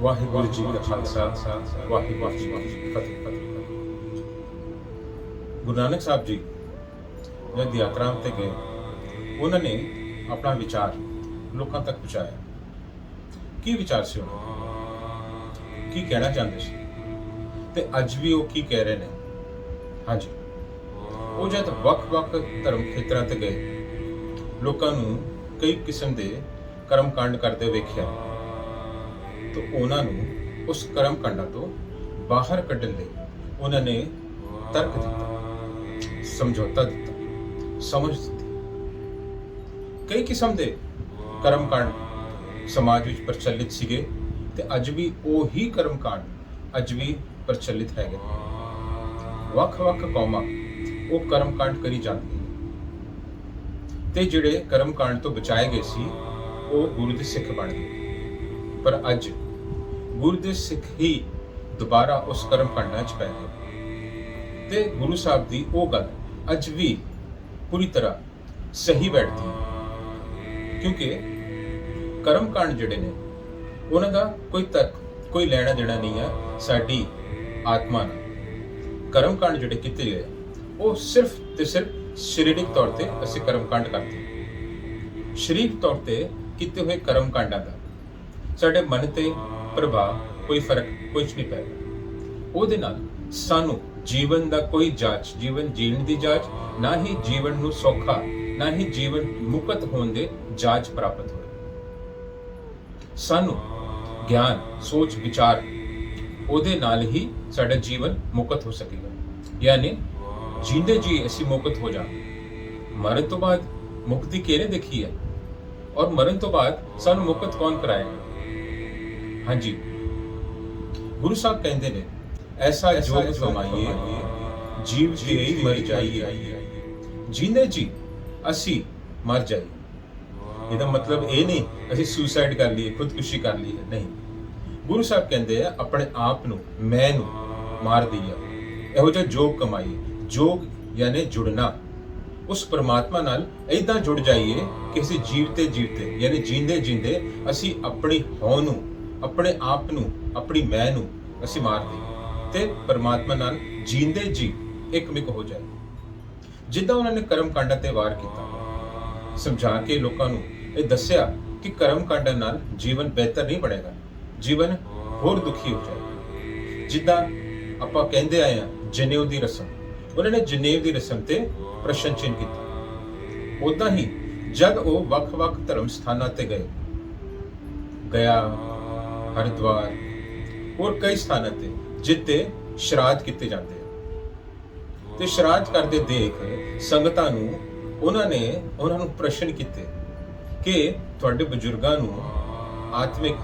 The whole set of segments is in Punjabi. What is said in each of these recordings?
ਵਾਹਿਗੁਰੂ ਜੀ ਕਾ ਖਾਲਸਾ, ਵਾਹਿਗੁਰੂ ਜੀ ਕੀ ਫਤਿਹ। ਗੁਰੂ ਨਾਨਕ ਸਾਹਿਬ ਜੀ ਜਦ ਯਾਤਰਾ ਤੇ ਗਏ। ਉਹਨਾਂ ਨੇ ਆਪਣਾ ਵਿਚਾਰ ਲੋਕਾਂ ਤੱਕ ਪਹੁੰਚਾਇਆ। ਕੀ ਵਿਚਾਰ ਸੀ ਉਹਨਾਂ ਕੀ ਕਹਿਣਾ ਚਾਹੁੰਦੇ ਸੀ? ਤੇ ਅੱਜ ਵੀ ਉਹ ਕੀ ਕਹਿ ਰਹੇ ਨੇ? ਹਾਂਜੀ। ਉਹ ਜਦ ਵੱਖ-ਵੱਖ ਧਰਮ ਖੇਤਰਾਂ ਤੇ ਗਏ, ਲੋਕਾਂ ਨੂੰ ਕਈ ਕਿਸਮ ਦੇ ਕਰਮ ਕਾਂਡ ਕਰਦੇ ਵੇਖਿਆ। ਤਾਂ ਉਹਨਾਂ ਨੂੰ ਉਸ ਕਰਮ ਕਾਂਡਾਂ ਤੋਂ ਬਾਹਰ ਕੱਢਣ ਲਈ ਉਹਨਾਂ ਨੇ ਤਰਕ ਦਿੱਤਾ, ਸਮਝੌਤਾ ਦਿੱਤਾ, ਸਮਝ ਦਿੱਤੀ। ਕਈ ਕਿਸਮ ਦੇ ਕਰਮ ਕਾਂਡ ਸਮਾਜ ਵਿੱਚ ਪ੍ਰਚਲਿਤ ਸੀਗੇ ਤੇ ਅੱਜ ਵੀ ਉਹੀ ਕਰਮ ਕਾਂਡ ਅੱਜ ਵੀ ਪ੍ਰਚਲਿਤ ਹੈਗੇ। ਵੱਖ-ਵੱਖ ਕੌਮਾਂ ਉਹ ਕਰਮ ਕਾਂਡ ਕਰੀ ਜਾਂਦੀਆਂ ਤੇ ਜਿਹੜੇ ਕਰਮ ਕਾਂਡ ਤੋਂ ਬਚਾਏ ਗਏ ਸੀ, ਉਹ ਗੁਰੂ ਦੇ ਸਿੱਖ ਬਣ ਗਏ। ਪਰ ਅੱਜ ਗੁਰੂ ਦੇ ਸਿੱਖ ਹੀ ਦੁਬਾਰਾ ਉਸ ਕਰਮ ਕਾਂਡਾਂ 'ਚ ਪੈ ਗਏ। ਤੇ ਗੁਰੂ ਸਾਹਿਬ ਦੀ ਉਹ ਗੱਲ ਅੱਜ ਵੀ ਪੂਰੀ ਤਰ੍ਹਾਂ ਸਹੀ ਬੈਠਦੀ ਹੈ। ਕਿਉਂਕਿ ਕਰਮ ਕਾਂਡ ਜਿਹੜੇ ਨੇ, ਉਹਨਾਂ ਦਾ ਕੋਈ ਤੱਕ ਕੋਈ ਲੈਣਾ ਦੇਣਾ ਨਹੀਂ ਹੈ ਸਾਡੀ ਆਤਮਾ ਨਾਲ। ਕਰਮ ਕਾਂਡ ਜਿਹੜੇ ਕੀਤੇ ਗਏ, ਉਹ ਸਿਰਫ ਤੇ ਸਿਰਫ ਸਰੀਰਕ ਤੌਰ ਤੇ ਅਸੀਂ ਕਰਮ ਕਾਂਡ ਕਰਦੇ ਸਰੀਰਕ ਤੌਰ ਤੇ ਕੀਤੇ ਹੋਏ ਕਰਮ ਕਾਂਡਾਂ ਦਾ ਸਾਡੇ ਮਨ ਤੇ ਪ੍ਰਭਾਵ ਕੋਈ ਫ਼ਰਕ ਕੁਝ ਨਹੀਂ ਪੈਂਦਾ। ਉਹਦੇ ਨਾਲ ਸਾਨੂੰ ਜੀਵਨ ਦਾ ਕੋਈ ਜਾਂਚ, ਜੀਵਨ ਜੀਣ ਦੀ ਜਾਂਚ, ਨਾ ਹੀ ਜੀਵਨ ਨੂੰ ਸੌਖਾ, ਨਾ ਹੀ ਜੀਵਨ ਮੁਕਤ ਹੋਣ ਦੇ ਜਾਂਚ ਪ੍ਰਾਪਤ ਹੋਏ। ਸਾਨੂੰ ਗਿਆਨ, ਸੋਚ, ਵਿਚਾਰ, ਉਹਦੇ ਨਾਲ ਹੀ ਸਾਡਾ ਜੀਵਨ ਮੁਕਤ ਹੋ ਸਕੇਗਾ। ਯਾਨੀ ਜਿੰਦੇ ਜੀ ਅਸੀਂ ਮੁਕਤ ਹੋ ਜਾਵਾਂਗੇ। ਮਰਨ ਤੋਂ ਬਾਅਦ ਮੁਕਤੀ ਕਿਹਨੇ ਦੇਖੀ ਹੈ? ਔਰ ਮਰਨ ਤੋਂ ਬਾਅਦ ਸਾਨੂੰ ਮੁਕਤ ਕੌਣ ਕਰਾਏਗਾ? ਹਾਂਜੀ। ਗੁਰੂ ਸਾਹਿਬ ਕਹਿੰਦੇ ਨੇ ਐਸਾ ਜੋਗ ਕਮਾਈਏ ਜੀਵ ਜੀ ਹੀ ਮਰ ਜਾਈਏ। ਜਿੰਦੇ ਜੀ ਅਸੀਂ ਮਰ ਜਾਈਏ। ਇਹਦਾ ਮਤਲਬ ਇਹ ਨਹੀਂ ਅਸੀਂ ਸੁਸਾਈਡ ਕਰ ਲਈਏ ਖੁਦਕੁਸ਼ੀ ਕਰ ਲਈਏ ਨਹੀਂ। ਗੁਰੂ ਸਾਹਿਬ ਕਹਿੰਦੇ ਆ ਆਪਣੇ ਆਪ ਨੂੰ ਮੈਂ ਨੂੰ ਮਾਰ ਦਈਏ ਇਹੋ ਜਿਹਾ ਜੋਗ ਕਮਾਈਏ। ਜੋਗ ਯਾਨੀ ਜੁੜਨਾ। ਉਸ ਪਰਮਾਤਮਾ ਨਾਲ ਐਦਾਂ ਜੁੜ ਜਾਈਏ ਕਿ ਅਸੀਂ ਜੀਵਤੇ ਜੀਵਤੇ ਯਾਨੀ ਜੀਂਦੇ ਜੀਂਦੇ ਅਸੀਂ ਆਪਣੀ ਹਉ ਨੂੰ ਆਪਣੇ ਆਪ ਨੂੰ, ਆਪਣੀ ਮੈਂ ਨੂੰ ਅਸੀਂ ਮਾਰ ਦਈਏ। ਤੇ ਪਰਮਾਤਮਾ ਨਾਲ ਜੀਂਦੇ ਜੀ ਇੱਕਮਿਕ ਹੋ ਜਾਏ। ਜਿੱਦਾਂ ਉਹਨਾਂ ਨੇ ਕਰਮ ਕਾਂਡਾਂ ਤੇ ਵਾਰ ਕੀਤਾ। ਸਮਝਾ ਕੇ ਲੋਕਾਂ ਨੂੰ ਇਹ ਦੱਸਿਆ ਕਿ ਕਰਮ ਕਾਂਡਾਂ ਨਾਲ ਜੀਵਨ ਬਿਹਤਰ ਨਹੀਂ ਬਣੇਗਾ। ਜੀਵਨ ਹੋਰ ਦੁਖੀ ਹੋ ਜਾਏਗਾ। ਜਿੱਦਾਂ ਆਪਾਂ ਕਹਿੰਦੇ ਆਏ ਆ ਜਨੇਊ ਦੀ ਰਸਮ। ਉਹਨਾਂ ਨੇ ਜਨੇਊ ਦੀ ਰਸਮ ਤੇ ਪ੍ਰਸ਼ਨ ਚਿੰਨ ਕੀਤਾ। ਉਦਾਂ ਹੀ ਜਦ ਉਹ ਵੱਖ-ਵੱਖ ਧਰਮ ਸਥਾਨਾਂ ਤੇ ਗਏ, ਗਿਆ ਹਰਿਦੁਆਰ ਹੋਰ ਕਈ ਸਥਾਨਾਂ ਤੇ ਜਿੱਤੇ ਸ਼ਰਾਧ ਕੀਤੇ ਜਾਂਦੇ ਆ। ਤੇ ਸ਼ਰਾਧ ਕਰਦੇ ਦੇਖ ਸੰਗਤਾਂ ਨੂੰ ਉਹਨਾਂ ਨੇ, ਉਹਨਾਂ ਨੂੰ ਪ੍ਰਸ਼ਨ ਕੀਤੇ ਕਿ ਤੁਹਾਡੇ ਬਜ਼ੁਰਗਾਂ ਨੂੰ ਆਤਮਿਕ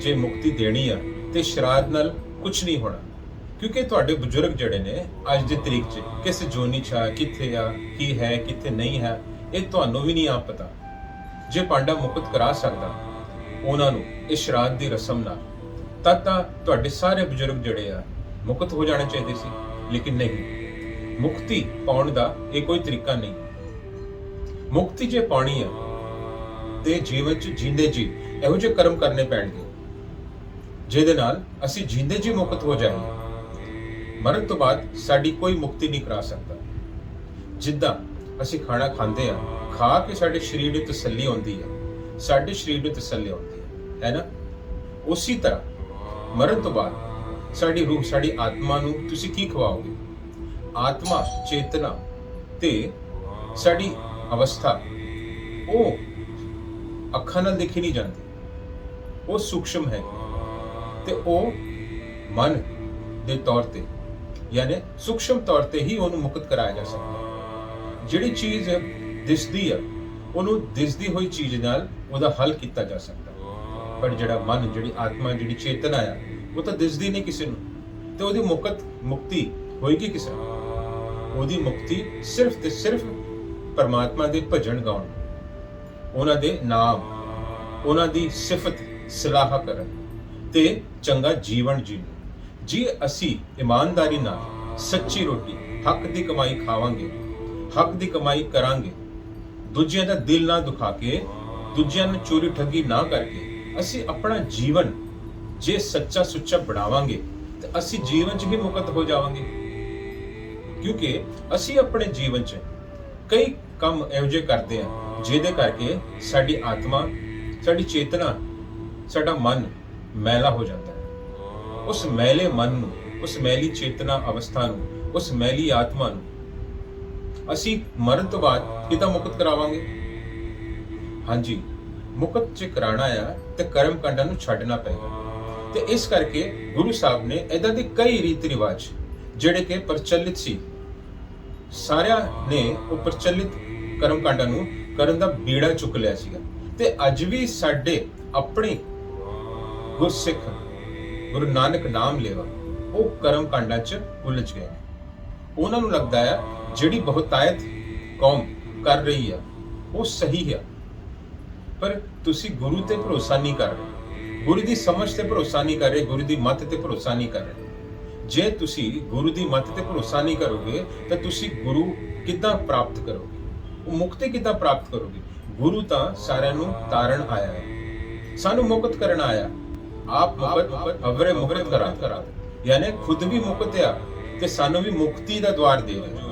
ਜੇ ਮੁਕਤੀ ਦੇਣੀ ਆ, ਤੇ ਸ਼ਰਾਧ ਨਾਲ ਕੁਝ ਨਹੀਂ ਹੋਣਾ। ਕਿਉਂਕਿ ਤੁਹਾਡੇ ਬਜ਼ੁਰਗ ਜਿਹੜੇ ਨੇ, ਅੱਜ ਦੀ ਤਰੀਕ 'ਚ ਕਿਸ ਜੋਨੀ 'ਚ ਆ, ਕਿੱਥੇ ਆ, ਕੀ ਹੈ, ਕਿੱਥੇ ਨਹੀਂ ਹੈ, ਇਹ ਤੁਹਾਨੂੰ ਵੀ ਨਹੀਂ ਆ ਪਤਾ। ਜੇ ਪਾਂਡਾ ਮੁਕਤ ਕਰਾ ਸਕਦਾ ਉਹਨਾਂ ਨੂੰ ਇਸ ਸ਼ਰਾਧ ਦੀ ਰਸਮ ਨਾਲ। ਤਦ ਤਾਂ ਤੁਹਾਡੇ ਸਾਰੇ ਬਜ਼ੁਰਗ ਜਿਹੜੇ ਆ, ਮੁਕਤ ਹੋ ਜਾਣੇ ਚਾਹੀਦੇ ਸੀ, ਲੇਕਿਨ ਨਹੀਂ। ਮੁਕਤੀ ਪਾਉਣ ਦਾ ਇਹ ਕੋਈ ਤਰੀਕਾ ਨਹੀਂ। ਮੁਕਤੀ ਜੇ ਪਾਣੀ ਆ, ਤੇ ਜੀਵਨ 'ਚ ਜੀਂਦੇ ਜੀ ਇਹੋ ਜਿਹੇ ਕਰਮ ਕਰਨੇ ਪੈਣਗੇ, ਜਿਹਦੇ ਨਾਲ ਅਸੀਂ ਜੀਂਦੇ ਜੀ ਮੁਕਤ ਹੋ ਜਾਈਏ। ਮਰਨ ਤੋਂ ਬਾਅਦ ਸਾਡੀ ਕੋਈ ਮੁਕਤੀ ਨਹੀਂ ਕਰਾ ਸਕਦਾ। ਜਿੱਦਾਂ ਅਸੀਂ ਖਾਣਾ ਖਾਂਦੇ ਆ, ਖਾ ਕੇ ਸਾਡੇ ਸਰੀਰ ਨੂੰ ਤਸੱਲੀ ਆਉਂਦੀ ਹੈ ਸਾਡੇ ਸਰੀਰ ਨੂੰ ਤਸੱਲੀ ਆਉਂਦੀ ਹੈ ਹੈ ਨਾ? ਉਸੇ ਤਰ੍ਹਾਂ ਮਰਨ ਤੋਂ ਬਾਅਦ ਸਾਡੀ ਰੂਹ, ਸਾਡੀ ਆਤਮਾ ਨੂੰ ਤੁਸੀਂ ਕੀ ਖਵਾਓਗੇ? ਆਤਮਾ, ਚੇਤਨਾ ਤੇ ਸਾਡੀ ਅਵਸਥਾ। ਉਹ ਅੱਖਾਂ ਨਾਲ ਦੇਖੀ ਨਹੀਂ ਜਾਂਦੀ। ਉਹ ਸੂਖਸ਼ਮ ਹੈ ਤੇ ਉਹ ਮਨ ਦੇ ਤੌਰ ਤੇ, ਯਾਨੀ ਸੂਖਸ਼ਮ ਤੌਰ ਤੇ ਹੀ ਉਹਨੂੰ ਮੁਕਤ ਕਰਾਇਆ ਜਾ ਸਕਦਾ ਜਿਹੜੀ ਚੀਜ਼ ਦਿਸਦੀ ਹੈ ਉਹਨੂੰ ਦਿਸਦੀ ਹੋਈ ਚੀਜ਼ ਨਾਲ ਉਹਦਾ ਹੱਲ ਕੀਤਾ ਜਾ ਸਕਦਾ। ਪਰ ਜਿਹੜਾ ਮਨ ਜਿਹੜੀ ਆਤਮਾ ਜਿਹੜੀ ਚੇਤਨਾ ਆ ਉਹ ਤਾਂ ਦਿਸਦੀ ਨਹੀਂ ਕਿਸੇ ਨੂੰ। ਤੇ ਉਹਦੀ ਮੁਕਤ ਮੁਕਤੀ ਹੋਏਗੀ ਕਿਸੇ ਨੂੰ। ਉਹਦੀ ਮੁਕਤੀ ਸਿਰਫ ਤੇ ਸਿਰਫ ਪਰਮਾਤਮਾ ਦੇ ਭਜਨ ਗਾਉਣ ਉਹਨਾਂ ਦੇ ਨਾਮ ਉਹਨਾਂ ਦੀ ਸਿਫਤ ਸਲਾਹ ਕਰਨ ਤੇ ਚੰਗਾ ਜੀਵਨ ਜੀਣ ਜੀ ਅਸੀਂ ਇਮਾਨਦਾਰੀ ਨਾਲ ਸੱਚੀ ਰੋਟੀ ਹੱਕ ਦੀ ਕਮਾਈ ਖਾਵਾਂਗੇ ਹੱਕ ਦੀ ਕਮਾਈ ਕਰਾਂਗੇ ਦੂਜਿਆਂ ਦਾ ਦਿਲ ਨਾ ਦੁਖਾ ਕੇ, ਦੂਜਿਆਂ ਨੂੰ ਚੋਰੀ ਠੱਗੀ ਨਾ ਕਰਕੇ ਅਸੀਂ ਆਪਣਾ ਜੀਵਨ ਜੇ ਸੱਚਾ ਸੁੱਚਾ ਬਣਾਵਾਂਗੇ, ਤੇ ਅਸੀਂ ਜੀਵਨ 'ਚ ਹੀ ਮੁਕਤ ਹੋ ਜਾਵਾਂਗੇ। ਕਿਉਂਕਿ ਅਸੀਂ ਆਪਣੇ ਜੀਵਨ 'ਚ ਕਈ ਕੰਮ ਇਹੋ ਜਿਹੇ ਕਰਦੇ ਆ ਜਿਹਦੇ ਕਰਕੇ ਸਾਡੀ ਆਤਮਾ, ਸਾਡੀ ਚੇਤਨਾ, ਸਾਡਾ ਮਨ ਮੈਲਾ ਹੋ ਜਾਂਦਾ ਹੈ। ਉਸ ਮੈਲੇ ਮਨ ਨੂੰ, ਉਸ ਮੈਲੀ ਚੇਤਨਾ ਅਵਸਥਾ ਨੂੰ, ਉਸ ਮੈਲੀ ਆਤਮਾ ਨੂੰ ਅਸੀਂ ਮਰਨ ਤੋਂ ਬਾਅਦ ਕਿਤਾ ਮੁਕਤ ਕਰਾਵਾਂਗੇ? ਹਾਂਜੀ, ਮੁਕਤ ਚ ਕਰਾਣਾ ਆ, ਤੇ ਕਰਮ ਕਾਂਡਾਂ ਨੂੰ ਛੱਡਣਾ ਪਏਗਾ। ਤੇ ਇਸ ਕਰਕੇ ਗੁਰੂ ਸਾਹਿਬ ਨੇ ਇਦਾਂ ਦੇ ਕਈ ਰੀਤੀ ਰਿਵਾਜ, ਜਿਹੜੇ ਕਿ ਪ੍ਰਚਲਿਤ ਸੀ। ਸਾਰਿਆਂ ਨੇ ਉਹ ਪ੍ਰਚਲਿਤ ਕਰਮ ਕਾਂਡਾਂ ਨੂੰ ਕਰਨ ਦਾ ਬੀੜਾ ਚੁੱਕ ਲਿਆ ਸੀਗਾ। ਤੇ ਅੱਜ ਵੀ ਸਾਡੇ ਆਪਣੇ ਗੁਰਸਿੱਖ, ਗੁਰੂ ਨਾਨਕ ਨਾਮ ਲੇਵਾ, ਉਹ ਕਰਮ ਕਾਂਡਾਂ 'ਚ ਉਲਝ ਗਏ ਨੇ। ਉਹਨਾਂ ਨੂੰ ਲੱਗਦਾ ਆ ਜਿਹੜੀ ਬਹੁਤਾਇਤ ਕੌਮ ਕਰ ਰਹੀ ਆ ਉਹ ਸਹੀ ਆ ਪਰ ਤੁਸੀਂ ਗੁਰੂ ਤੇ ਭਰੋਸਾ ਨਹੀਂ ਕਰ ਰਹੇ। ਗੁਰੂ ਦੀ ਸਮਝ ਤੇ ਭਰੋਸਾ ਨਹੀਂ ਕਰ ਰਹੇ, ਗੁਰੂ ਦੀ ਮੱਤ ਤੇ ਭਰੋਸਾ ਨਹੀਂ ਕਰ ਰਹੇ। ਜੇ ਤੁਸੀਂ ਗੁਰੂ ਦੀ ਮੱਤ ਤੇ ਭਰੋਸਾ ਨਹੀਂ ਕਰੋਗੇ, ਤਾਂ ਤੁਸੀਂ ਗੁਰੂ ਕਿੱਦਾਂ ਪ੍ਰਾਪਤ ਕਰੋਗੇ? ਉਹ ਮੁਕਤੀ ਕਿੱਦਾਂ ਪ੍ਰਾਪਤ ਕਰੋਗੇ? ਗੁਰੂ ਤਾਂ ਸਾਰਿਆਂ ਨੂੰ ਤਾਰਨ ਆਇਆ ਹੈ। ਸਾਨੂੰ ਮੁਕਤ ਕਰਨ ਆਇਆ। ਆਪ ਮੁਕਤ, ਅਵਰੇ ਮੁਕਤ ਕਰਾ। ਕਰਾ ਯਾਨੀ ਖੁਦ ਵੀ ਮੁਕਤ ਆ ਤੇ ਸਾਨੂੰ ਵੀ ਮੁਕਤੀ ਦਾ ਦਵਾਰ ਦੇ ਰਿਹਾ